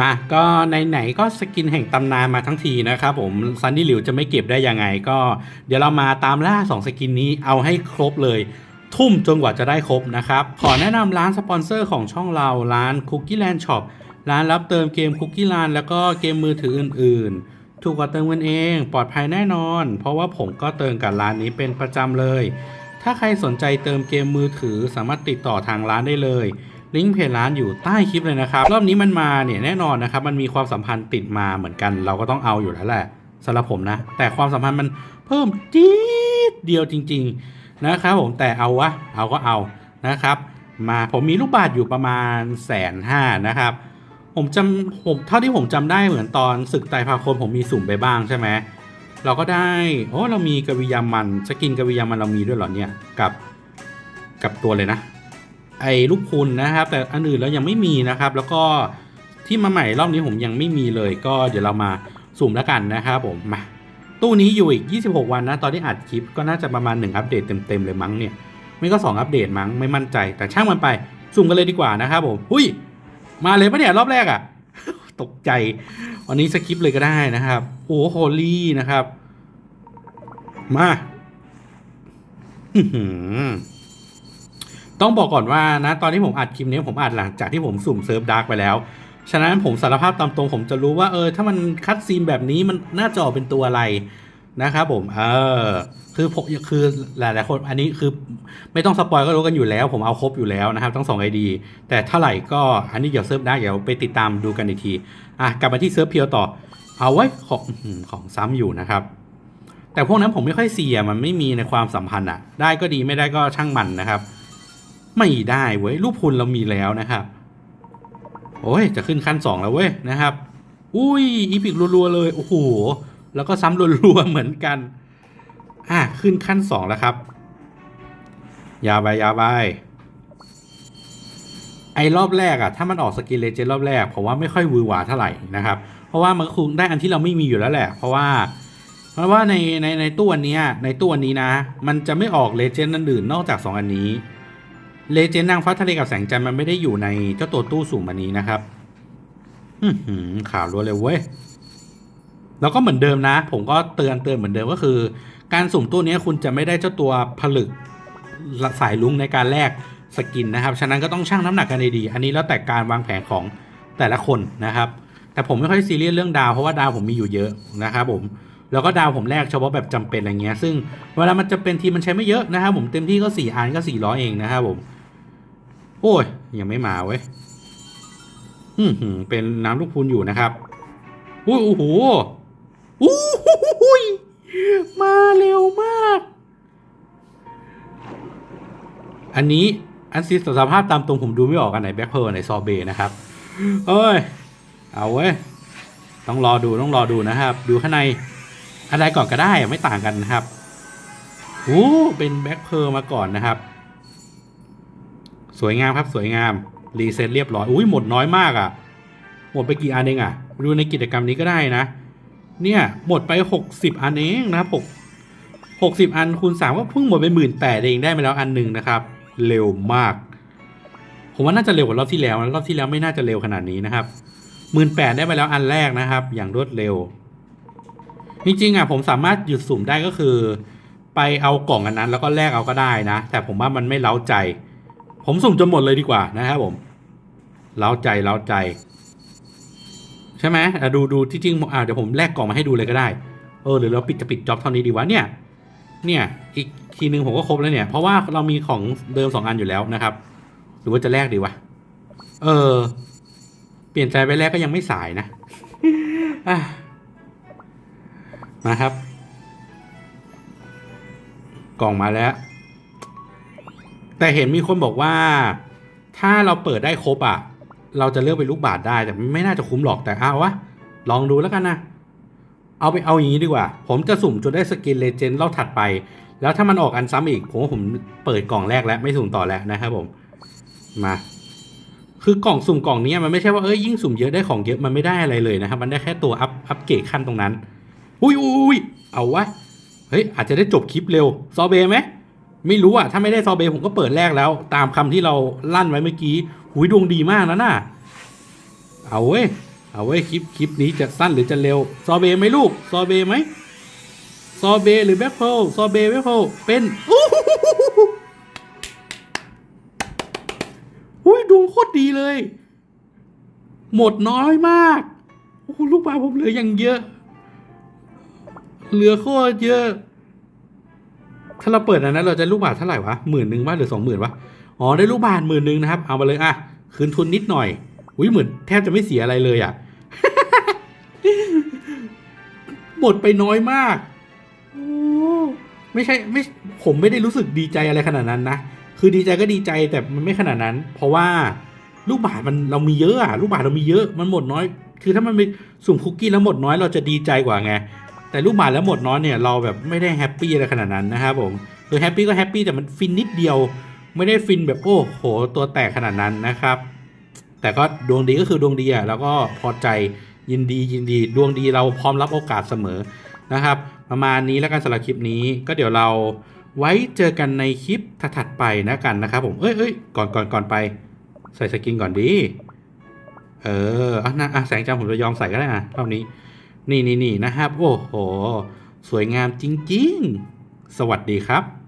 มาก็ไหนๆก็สกินแห่งตำนานมาทั้งทีนะครับผมซันดี้หลิวจะไม่เก็บได้ยังไงก็ เดี๋ยวเรามาตามล่า 2 สกินนี้เอาให้ครบเลย ทุ่มจนกว่าจะได้ครบนะครับ ขอแนะนำร้านสปอนเซอร์ของช่องเราร้าน Cookie Land Shop ร้านรับเติมเกม Cookie Land แล้วก็เกมมือถืออื่นๆ ถูกกว่าเติมเงินเองปลอดภัยแน่นอน เพราะว่าผมก็เติมกับร้านนี้เป็นประจำเลย ถ้าใครสนใจเติมเกมมือถือสามารถติดต่อทางร้านได้เลย ลิงก์เพจร้านอยู่ใต้คลิปเลยนะครับ รอบนี้มันมาเนี่ยแน่นอนนะครับมันมีความสัมพันธ์ติดมาเหมือนกัน เราก็ต้องเอาอยู่แล้วแหละสำหรับผมนะ แต่ความสัมพันธ์มันเพิ่มจี๊ดเดียวจริง ๆนะครับผมแต่เอาวะเอาก็เอานะครับ มาผมมีลูกบาทอยู่ประมาณแสนห้านะครับผมจำผมเท่าที่ผมจำได้เหมือนตอนศึกไตรภาคมผมมีสุ่มไปบ้างใช่ไหมเราก็ได้โอ้เรามีกวิยามันสกินกวิยามันเรามีด้วยเหรอเนี่ยกับกับตัวเลยนะ ไอ้ลูกพุนนะครับ แต่อันอื่นแล้วยังไม่มีนะครับ แล้วก็ที่มาใหม่รอบนี้ผมยังไม่มีเลย ก็เดี๋ยวเรามาสุ่มแล้วกันนะครับผมมาตู้นี้อยู่อีก 26 วันนะ ตอนที่อัดคลิปก็น่าจะประมาณ 1 อัปเดตเต็มๆเลยมั้งเนี่ย ไม่ก็ 2 อัปเดตมั้งไม่มั่นใจ แต่ช่างมันไป สุ่มกันเลยดีกว่านะครับผมหุยมาเลยปะเนี่ยรอบแรกอะ่ะ ตกใจ วันนี้สกิปเลยก็ได้นะครับ โอ้โฮลี่นะครับ มาอื้อหือ ต้องบอกก่อนว่านะตอนที่ผมอัดคลิปนี้ผมอัดหลังจากที่ผมสุ่มเซิร์ฟดาร์กไปแล้ว ฉะนั้นผมสารภาพตามตรงผมจะรู้ว่าเออถ้ามันคัดซีนแบบนี้มันน่าจะออกเป็นตัวอะไรนะครับผมเออคือผมคือหลายๆคนอันนี้คือไม่ต้องสปอยก็รู้กันอยู่แล้ว ผมเอาครบอยู่แล้วนะครับทั้งสองไอดีแต่เท่าไหร่ก็อันนี้เดี๋ยวเซิร์ฟได้เดี๋ยวไปติดตามดูกันอีกทีอะกลับมาที่เซิร์ฟเพียวต่อ เอาไว้ของของซ้ำอยู่นะครับ แต่พวกนั้นผมไม่ค่อยเสียมันไม่มีในความสัมพันธ์อะได้ก็ดีไม่ได้ก็ช่างมันนะครับ ไม่ได้เว้ยรูปพุนเรามีแล้วนะครับโอ้ยจะขึ้นขั้นสองแล้วเว้ยนะครับ อุ้ยอีพิกรัวๆเลยโอ้โหแล้วก็ซ้ำรัวๆเหมือนกันอะขึ้นขั้นสองแล้วครับ ยาวไปยาวไปไอ้รอบแรกอะถ้ามันออกสกินเลเจนรอบแรกผมว่าไม่ค่อยวือหวาเท่าไหร่นะครับ เพราะว่ามันก็คงได้อันที่เราไม่มีอยู่แล้วแหละ เพราะว่า เพราะว่าในในในตู้อันเนี้ยในตู้อันนี้นะ มันจะไม่ออกเลเจนด์อื่นนอกจากสองอันนี้ เลเจนด์นางฟ้าทะเลกับแสงจันทร์มันไม่ได้อยู่ในเจ้าตัวตู้สุ่มอันนี้นะครับข่าวรัวเลยเว้ย แล้วก็เหมือนเดิมนะ ผมก็เตือนเตือนเหมือนเดิมก็คือ การสุ่มตู้นี้คุณจะไม่ได้เจ้าตัวผลึกสายลุงในการแลกสกินนะครับ ฉะนั้นก็ต้องชั่งน้ำหนักกันดีๆอันนี้แล้วแต่การวางแผนของแต่ละคนนะครับ แต่ผมไม่ค่อยซีเรียสเรื่องดาวเพราะว่าดาวผมมีอยู่เยอะนะครับผม แล้วก็ดาวผมแลกเฉพาะแบบจำเป็นอะไรเงี้ย ซึ่งเวลามันจะเป็นทีมันใช้ไม่เยอะนะครับผมเต็มที่ก็สี่อันก็สี่ร้อยเองนะครับผม โอ้ย ยังไม่มาเว้ยอืมหืมเป็นน้ำลูกพูนอยู่นะครับอุ้ยโอ้โหอู้หูยมาเร็วมาก อันนี้อันซีสภาพตามตรงผมดูไม่ออกอันไหนแบ็คเพลไหนซอเบนะครับเอ้ย เอาเว้ย ต้องรอดูต้องรอดูนะครับ ดูข้างใน อะไรก่อนก็ได้อะไม่ต่างกันนะครับโอ้เป็นแบ็คเพลมาก่อนนะครับ สวยงามครับสวยงาม รีเซ็ตเรียบร้อย อุ้ยหมดน้อยมากอะ่ะ หมดไปกี่อันเองอะ่ะ ดูในกิจกรรมนี้ก็ได้นะ เนี่ย หมดไปหกสิบอันเองนะครับหกหกสิบอันคูณสามก็เพิ่งหมดไปหมื่นแปดเองได้มาแล้วอันหนึ่งนะครับ เร็วมาก ผมว่าน่าจะเร็วกว่ารอบที่แล้วรอบที่แล้วไม่น่าจะเร็วขนาดนี้นะครับหมื่นแปดได้ไปแล้วอันแรกนะครับ อย่างรวดเร็ว จริงๆอะผมสามารถหยุดสุ่มได้ก็คือ ไปเอากล่องอันนั้น แล้วก็แลกเอาก็ได้นะ แต่ผมว่ามันไม่เล้าใจ ผมสุ่มจนหมดเลยดีกว่านะครับผมเล้าใจเล้าใจใช่ไหมอะดูดูที่จริงอ่าเดี๋ยวผมแลกกล่องมาให้ดูเลยก็ได้เออหรือเราปิดจะปิดจ็อบเท่านี้ดีวะเนี่ย เนี่ยอีกทีนึงผมก็ครบแล้วเนี่ย เพราะว่าเรามีของเดิมสองอันอยู่แล้วนะครับ หรือว่าจะแลกดีวะเออ เปลี่ยนใจไปแลกก็ยังไม่สายนะอะ มาครับ กล่องมาแล้ว แต่เห็นมีคนบอกว่า ถ้าเราเปิดได้ครบอะ เราจะเลือกเป็นลูกบาทได้แต่ไม่น่าจะคุ้มหรอกแต่เอาวะ ลองดูแล้วกันนะ เอาไปเอาอย่างนี้ดีกว่า ผมจะสุ่มจนได้สกินเลเจนด์รอบถัดไป แล้วถ้ามันออกอันซ้ำอีก ผมว่าผมเปิดกล่องแรกแล้ว ไม่สุ่มต่อแล้วนะครับผม มาคือกล่องสุ่มกล่องนี้มันไม่ใช่ว่าเอ้ยยิ่งสุ่มเยอะได้ของเยอะมันไม่ได้อะไรเลยนะครับ มันได้แค่ตัวอัพอัพเกรดขั้นตรงนั้น อุ้ยอุ้ยเอาวะ เฮ้ย อาจจะได้จบคลิปเร็ว ซอเบไหม ไม่รู้อะ ถ้าไม่ได้ซอเบผมก็เปิดแรกแล้ว ตามคำที่เราลั่นไว้เมื่อกี้ หุยดวงดีมากนะน่ะ เอาเว้ย เอาไว้คลิปคลิปนี้จะสั้นหรือจะเร็ว ซอเบไหมลูก ซอเบไหม ซอเบหรือแบ็คโพลซอเบแบ็คโพลเป็นอู้หูหูหูหูอุ้ยดวงโคตรดีเลย หมดน้อยมาก โอ้ลูกปลาผมเหลืออย่างเยอะ เหลือโคตรเยอะ ถ้าเราเปิดอันนั้นเราจะลูกบาทเท่าไหร่วะหมื่นหนึ่งบ้าหรือสองหมื่นวะอ๋อได้ลูกบาทหมื่นหนึ่งนะครับ เอามาเลยอะคืนทุนนิดหน่อยอุ้ยเหมือนแทบจะไม่เสียอะไรเลยอะหมดไปน้อยมากโอ้ไม่ใช่ไม่ผมไม่ได้รู้สึกดีใจอะไรขนาดนั้นนะคือดีใจก็ดีใจแต่มันไม่ขนาดนั้น เพราะว่าลูกบาศก์มันเรามีเยอะอะลูกบาศก์เรามีเยอะมันหมดน้อย คือถ้ามันเป็นสุ่มคุกกี้แล้วหมดน้อยเราจะดีใจกว่าไง แต่ลูกบาแล้วหมดน้อยเนี่ยเราแบบไม่ได้แฮปปี้อะไรขนาดนั้นนะครับผมคือแฮปปี้ก็แฮปปี้แต่มันฟินนิดเดียว ไม่ได้ฟินแบบโอ้โหตัวแตกขนาดนั้นนะครับ แต่ก็ดวงดีก็คือดวงดีอะแล้วก็พอใจยินดียินดี ดวงดีเราพร้อมรับโอกาสเสมอนะครับ ประมาณนี้แล้วกันสำหรับคลิปนี้ก็เดี๋ยวเราไว้เจอกันในคลิปถัดไปนะกันนะครับผมเอ้ยเอ้ยก่อนก่อนก่อนไป ใส่สกินก่อนดี เอออะนะอะแสงจันทร์ผมจะยอมใส่ก็ได้อะรอบนี้ นี่นี่นี่นะครับ โอ้โห สวยงามจริง ๆ สวัสดีครับ